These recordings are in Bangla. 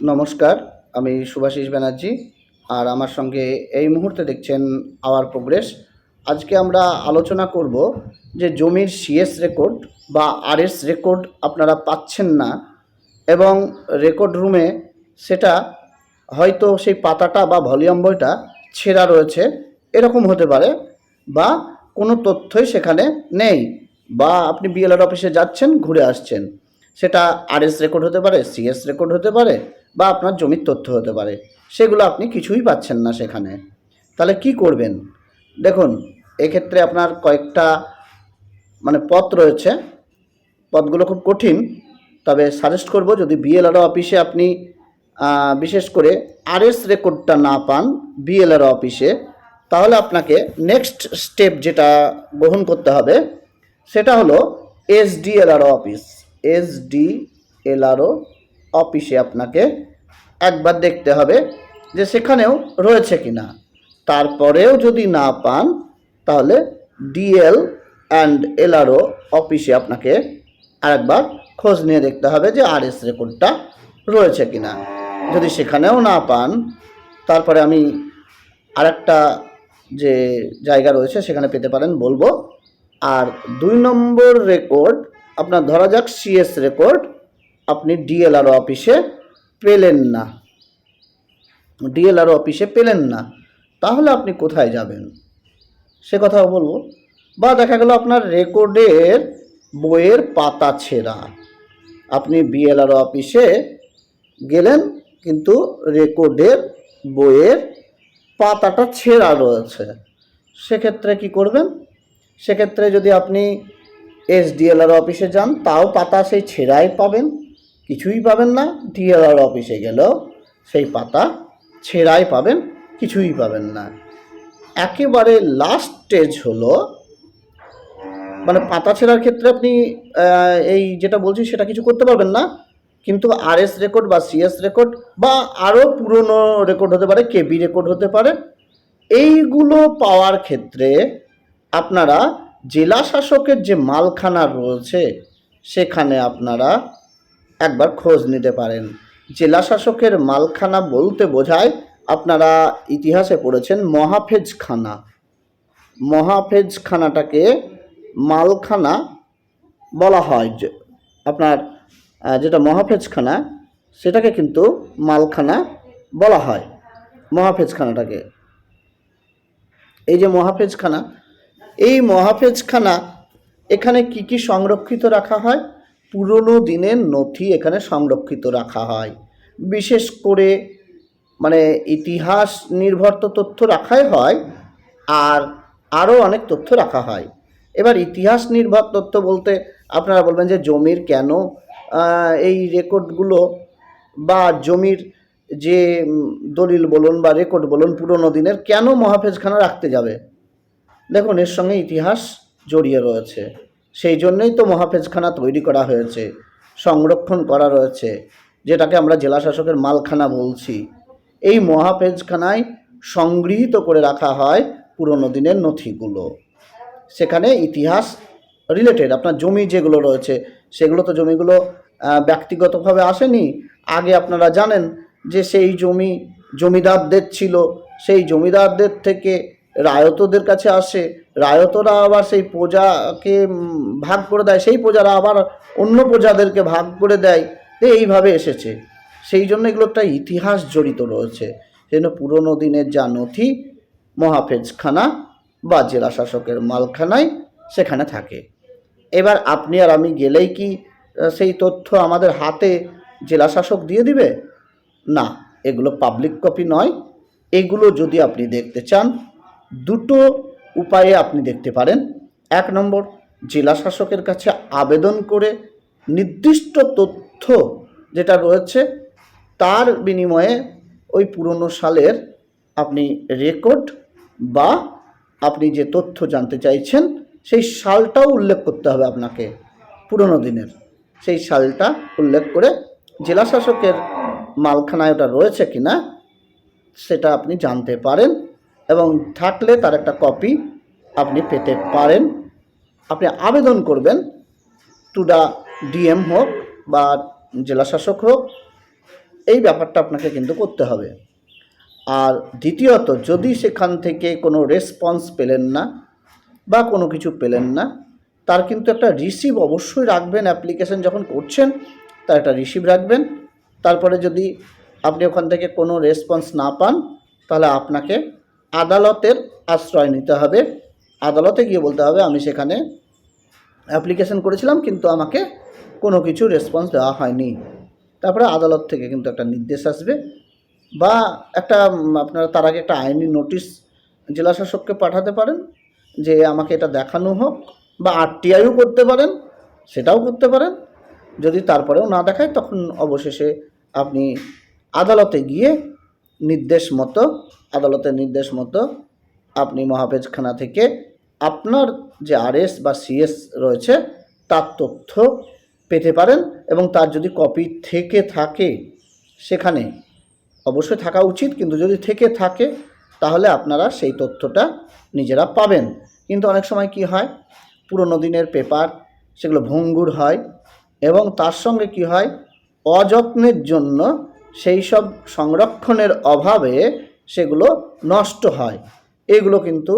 নমস্কার, আমি সুভাষিস ব্যানার্জি আর আমার সঙ্গে এই মুহূর্তে দেখছেন আওয়ার প্রোগ্রেস। আজকে আমরা আলোচনা করব যে জমির সিএস রেকর্ড বা আরএস রেকর্ড আপনারা পাচ্ছেন না এবং রেকর্ড রুমে সেটা হয়তো সেই পাতাটা বা ভলিউম বইটা ছেঁড়া রয়েছে, এরকম হতে পারে বা কোনো তথ্যই সেখানে নেই বা আপনি বিএলআর অফিসে যাচ্ছেন, ঘুরে আসছেন। সেটা আরএস রেকর্ড হতে পারে সিএস রেকর্ড হতে পারে বা আপনার জমির তথ্য হতে পারে। সেগুলো আপনি কিছুই পাচ্ছেন না সেখানে। তাহলে কি করবেন? দেখুন, এক্ষেত্রে আপনার কয়েকটা মানে পথ রয়েছে। পথগুলো খুব কঠিন। তবে সাজেস্ট করব, যদি বিএলআরও অফিসে আপনি বিশেষ করে আরএস রেকর্ডটা না পান বিএলআরও অফিসে, তাহলে আপনাকে নেক্সট স্টেপ যেটা গ্রহণ করতে হবে, সেটা হলো এসডিএলআরও অফিস। এসডিএলআরও অফিসে আপনাকে একবার দেখতে হবে যে সেখানেও রয়েছে কি না তারপরেও যদি না পান, তাহলে ডিএল অ্যান্ড এলআরও অফিসে আপনাকে আরেকবার খোঁজ নিয়ে দেখতে হবে যে আর এস রেকর্ডটা রয়েছে কি না যদি সেখানেও না পান, তারপরে আমি আরেকটা যে জায়গা রয়েছে সেখানে পেতে পারেন বলব। আর দুই নম্বর রেকর্ড, আপনার ধরা যাক সিএস রেকর্ড আপনি ডিএলআরও অফিসে পেলেন না। ডিএলআরও অফিসে পেলেন না। তাহলে আপনি কোথায় যাবেন? সে কথাও বলব। বা দেখা গেল আপনার রেকর্ডের বইয়ের পাতা ছেঁড়া। আপনি বিএলআর অফিসে গেলেন, কিন্তু রেকর্ডের বইয়ের পাতাটা ছেঁড়া রয়েছে। সেক্ষেত্রে কি করবেন? সেক্ষেত্রে যদি আপনি এসডিএলআর অফিসে যান, তাও পাতা সেই ছেঁড়াই পাবেন। কিছুই পাবেন না ডিএলআর অফিসে গেলেও সেই পাতা ছেঁড়াই পাবেন, কিছুই পাবেন না। একেবারে লাস্ট স্টেজ হলো মানে পাতা ছেঁড়ার ক্ষেত্রে আপনি এই যেটা বলছি সেটা কিছু করতে পারবেন না, কিন্তু আরএস রেকর্ড বা সিএস রেকর্ড বা আরও পুরনো রেকর্ড হতে পারে কেবি রেকর্ড হতে পারে, এইগুলো পাওয়ার ক্ষেত্রে আপনারা জেলা শাসকের যে মালখানা রয়েছে, সেখানে আপনারা একবার খোঁজ নিতে পারেন। জেলা শাসকের মালখানা বলতে বোঝায়, আপনারা ইতিহাসে পড়েছেন মহাফেজখানা। মহাফেজখানাটাকে মালখানা বলা হয়। আপনার যেটা মহাফেজখানা, সেটাকে কিন্তু মালখানা বলা হয়। মহাফেজখানাটাকে। এই যে মহাফেজখানা, এই মহাফেজখানা, এখানে কি কি সংরক্ষিত রাখা হয়? পুরনো দিনের নথি এখানে সংরক্ষিত রাখা হয়। বিশেষ করে মানে ইতিহাস নির্ভর তো তথ্য রাখাই হয় আর আরও অনেক তথ্য রাখা হয়। এবার ইতিহাস নির্ভর তথ্য বলতে আপনারা বলবেন যে জমির কেন এই রেকর্ডগুলো বা জমির যে দলিল বলুন বা রেকর্ড বলুন পুরনো দিনের কেন মহাফেজখানা রাখতে যাবে? দেখুন, এর সঙ্গে ইতিহাস জড়িয়ে রয়েছে। সেই জন্যই তো মহাফেজখানা তৈরি করা হয়েছে, সংরক্ষণ করা রয়েছে, যেটাকে আমরা জেলা শাসকের মালখানা বলছি। এই মহাফেজখানায় সংগৃহীত করে রাখা হয় পুরনো দিনের নথিগুলো। সেখানে ইতিহাস রিলেটেড আপনার জমি যেগুলো রয়েছে, সেগুলো তো জমিগুলো ব্যক্তিগতভাবে আসেনি। আগে আপনারা জানেন যে সেই জমি জমিদারদের ছিল, সেই জমিদারদের থেকে রায়তদের কাছে আসে, রায়তরা আবার সেই প্রজাকে ভাগ করে দেয়, সেই প্রজারা আবার অন্য প্রজাদেরকে ভাগ করে দেয় এইভাবে এসেছে। সেই জন্য এগুলো একটা ইতিহাস জড়িত রয়েছে। সেই জন্য পুরোনো দিনের যা নথি মহাফেজখানা বা জেলা শাসকের মালখানায় সেখানে থাকে। এবার আপনি আর আমি গেলেই কি সেই তথ্য আমাদের হাতে জেলা শাসক দিয়ে দিবে? না, এগুলো পাবলিক কপি নয়। এগুলো যদি আপনি দেখতে চান দুটো উপায়ে আপনি দেখতে পারেন। এক নম্বর, জেলা শাসকের কাছে আবেদন করে নির্দিষ্ট তথ্য যেটা রয়েছে, তার বিনিময়ে ওই পুরনো সালের আপনি রেকর্ড বা আপনি যে তথ্য জানতে চাইছেন, সেই সালটাও উল্লেখ করতে হবে আপনাকে, পুরনো দিনের। সেই সালটা উল্লেখ করে জেলা শাসকের মালখানায় ওটা রয়েছে কিনা, সেটা আপনি জানতে পারেন। এবং থাকলে তার একটা কপি আপনি পেতে পারেন। আপনি আবেদন করবেন টু দ্য ডিএম হোক বা জেলা শাসক হোক, এই ব্যাপারটা আপনাকে কিন্তু করতে হবে। আর দ্বিতীয়ত, যদি সেখান থেকে কোনো রেসপন্স পেলেন না বা কোনো কিছু পেলেন না, তার কিন্তু একটা রিসিভ অবশ্যই রাখবেন অ্যাপ্লিকেশন যখন করছেন, তার একটা রিসিভ রাখবেন। তারপরে যদি আপনি ওখান থেকে কোনো রেসপন্স না পান, তাহলে আপনাকে আদালতের আশ্রয় নিতে হবে। আদালতে গিয়ে বলতে হবে, আমি সেখানে অ্যাপ্লিকেশন করেছিলাম, কিন্তু আমাকে কোনো কিছু রেসপন্স দেওয়া হয়নি। তারপরে আদালত থেকে কিন্তু একটা নির্দেশ আসবে বা একটা আপনারা তার আগে একটা আইনি নোটিশ জেলা শাসককে পাঠাতে পারেন যে আমাকে এটা দেখানো হোক বা আরটিআইও করতে পারেন, সেটাও করতে পারেন। যদি তারপরেও না দেখায়, তখন অবশেষে আপনি আদালতে গিয়ে নির্দেশ মতো, আদালতের নির্দেশ মতো আপনি মহাপেজখানা থেকে আপনার যে আরএস বা সিএস রয়েছে, তার তথ্য পেতে পারেন এবং তার যদি কপি থেকে থাকে সেখানে অবশ্যই থাকা উচিত। কিন্তু যদি থেকে থাকে, তাহলে আপনারা সেই তথ্যটা নিজেরা পাবেন। কিন্তু অনেক সময় কি হয়, পুরনো দিনের পেপার, সেগুলো ভঙ্গুর হয় এবং তার সঙ্গে কি হয়, অযত্নের জন্য সেই সব সংরক্ষণের অভাবে সেগুলো নষ্ট হয়। এগুলো কিন্তু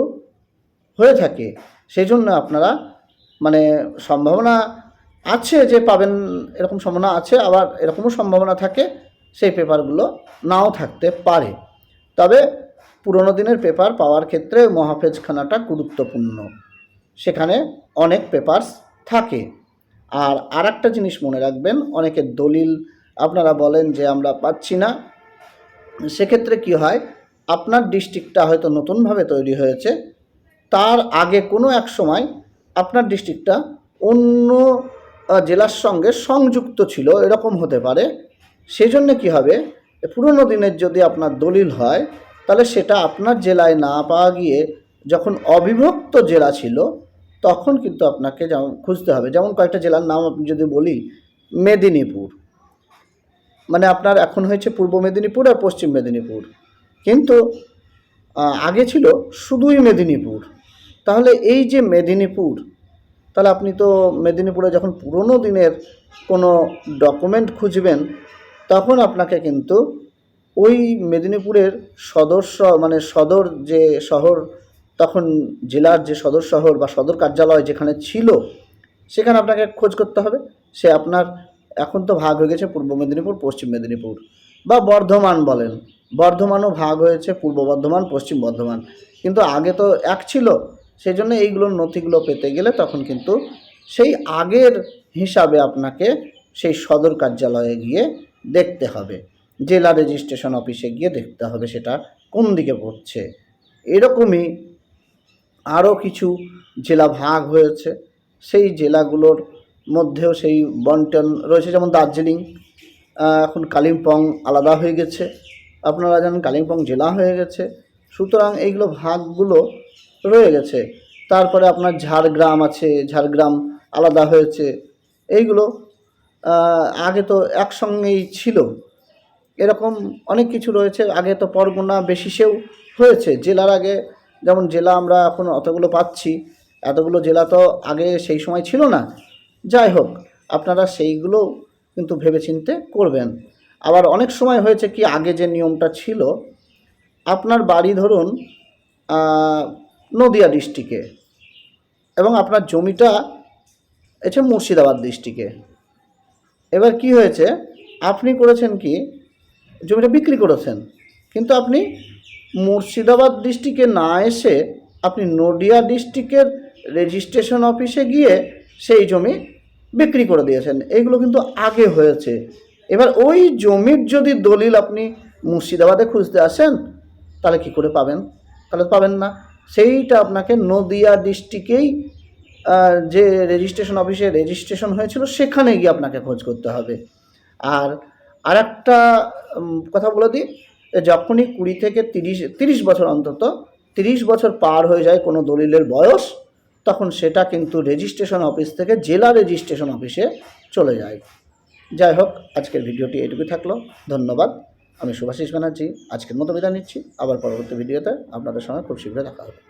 হয়ে থাকে। সেই জন্য আপনারা মানে সম্ভাবনা আছে যে পাবেন, এরকম সম্ভাবনা আছে, আবার এরকমও সম্ভাবনা থাকে, সেই পেপারগুলো নাও থাকতে পারে। তবে পুরোনো দিনের পেপার পাওয়ার ক্ষেত্রে মহাফেজখানাটা গুরুত্বপূর্ণ। সেখানে অনেক পেপারস থাকে। আর আর একটা জিনিস মনে রাখবেন অনেকের দলিল আপনারা বলেন যে আমরা পাচ্ছি না, সেক্ষেত্রে কি হয়? আপনার ডিস্ট্রিক্টটা হয়তো নতুনভাবে তৈরি হয়েছে, তার আগে কোনো এক সময় আপনার ডিস্ট্রিক্টটা অন্য জেলার সঙ্গে সংযুক্ত ছিল, এরকম হতে পারে। সেই জন্য কী হবে? পুরনো দিনের যদি আপনার দলিল হয়, তাহলে সেটা আপনার জেলায় না পাওয়া গিয়ে যখন অবিভক্ত জেলা ছিল, তখন কিন্তু আপনাকে যেমন খুঁজতে হবে। যেমন কয়েকটা জেলার নাম আমি যদি বলি, মেদিনীপুর। মানে আপনার এখন হয়েছে পূর্ব মেদিনীপুর আর পশ্চিম মেদিনীপুর। কিন্তু আগে ছিল শুধুই মেদিনীপুর। তাহলে এই যে মেদিনীপুর, তাহলে আপনি তো মেদিনীপুরে যখন পুরনো দিনের কোনো ডকুমেন্ট খুঁজবেন, তখন আপনাকে কিন্তু ওই মেদিনীপুরের সদর মানে সদর যে শহর, তখন জেলার যে সদর শহর বা সদর কার্যালয় যেখানে ছিল, সেখানে আপনাকে খোঁজ করতে হবে। সে আপনার এখন তো ভাগ হয়ে গেছে পূর্ব মেদিনীপুর, পশ্চিম মেদিনীপুর। বা বর্ধমান বলেন। বর্ধমানও ভাগ হয়েছে, পূর্ব বর্ধমান, পশ্চিম বর্ধমান। কিন্তু আগে তো এক ছিল সেই জন্য এইগুলোর নথিগুলো পেতে গেলে তখন কিন্তু সেই আগের হিসাবে আপনাকে সেই সদর কার্যালয়ে গিয়ে দেখতে হবে। জেলা রেজিস্ট্রেশন অফিসে গিয়ে দেখতে হবে সেটা কোন দিকে পড়ছে এরকমই আরও কিছু জেলা ভাগ হয়েছে। সেই জেলাগুলোর মধ্যেও সেই বন্টন রয়েছে, যেমন দার্জিলিং এখন কালিম্পং আলাদা হয়ে গেছে। আপনারা জানেন কালিম্পং জেলা হয়ে গেছে। সুতরাং এইগুলো ভাগগুলো রয়ে গেছে। তারপরে আপনার ঝাড়গ্রাম আছে, ঝাড়গ্রাম আলাদা হয়েছে। এইগুলো আগে তো একসঙ্গেই ছিল। এরকম অনেক কিছু রয়েছে। আগে তো পরগনা বেশিসেও হয়েছে। জেলার আগে যেমন জেলা আমরা এখন অতগুলো পাচ্ছি, এতগুলো জেলা তো আগে সেই সময় ছিল না। যাই হোক, আপনারা সেইগুলো কিন্তু ভেবেচিন্তে করবেন। আবার অনেক সময় হয়েছে কি, আগে যে নিয়মটা ছিল, আপনার বাড়ি ধরুন নদিয়া ডিস্ট্রিক্টে এবং আপনার জমিটা আছে মুর্শিদাবাদ ডিস্ট্রিক্টে। এবার কি হয়েছে, আপনি করেছেন কি, জমিটা বিক্রি করেছেন, কিন্তু আপনি মুর্শিদাবাদ ডিস্ট্রিক্টে না এসে আপনি নদিয়া ডিস্ট্রিক্টের রেজিস্ট্রেশন অফিসে গিয়ে সেই জমি বিক্রি করে দিয়েছেন। এইগুলো কিন্তু আগে হয়েছে। এবার ওই জমির যদি দলিল আপনি মুর্শিদাবাদে খুঁজতে আসেন তাহলে কি করে পাবেন? তাহলে পাবেন না। সেইটা আপনাকে নদিয়া ডিস্ট্রিক্টেই যে রেজিস্ট্রেশন অফিসে রেজিস্ট্রেশন হয়েছিল সেখানে গিয়ে আপনাকে খোঁজ করতে হবে। আর আরেকটা উম, কথা বলে দিই যখনই কুড়ি থেকে তিরিশ তিরিশ বছর অন্তত তিরিশ বছর পার হয়ে যায় কোনো দলিলের বয়স তখন সেটা কিন্তু রেজিস্ট্রেশন অফিস থেকে জেলা রেজিস্ট্রেশন অফিসে চলে যায়। যাই হোক, আজকের ভিডিওটি এটুকুই থাকল। ধন্যবাদ। আমি সুভাষিস ব্যানার্জি, আজকের মতো বিদায় নিচ্ছি। আবার পরবর্তী ভিডিওতে আপনাদের সঙ্গে খুব শীঘ্রই দেখা হবে।